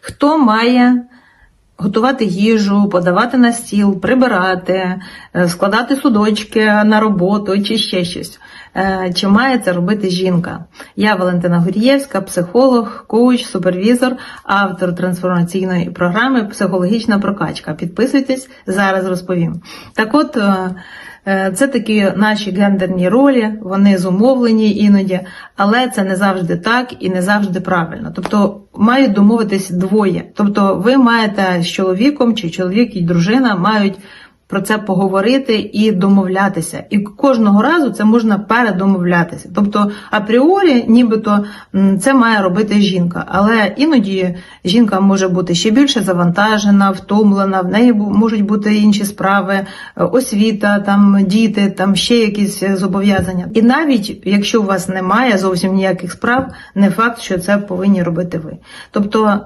хто має готувати їжу, подавати на стіл, прибирати, е, складати судочки на роботу чи ще щось. Е, Чи має це робити жінка? Я Валентина Гур'євська, психолог, коуч, супервізор, автор трансформаційної програми Психологічна прокачка. Підписуйтесь, зараз розповім. Так от. е, е, Це такі наші гендерні ролі, вони зумовлені іноді, але це не завжди так і не завжди правильно. Тобто мають домовитись двоє. Тобто, ви маєте з чоловіком, чи чоловік і дружина мають про це поговорити і домовлятися. І кожного разу це можна передомовлятися. Тобто, апріорі, нібито це має робити жінка, але іноді жінка може бути ще більше завантажена, втомлена, в неї можуть бути інші справи, е, освіта, там діти, там ще якісь е, зобов'язання. І навіть якщо у вас немає зовсім ніяких справ, не факт, що це повинні робити ви. Тобто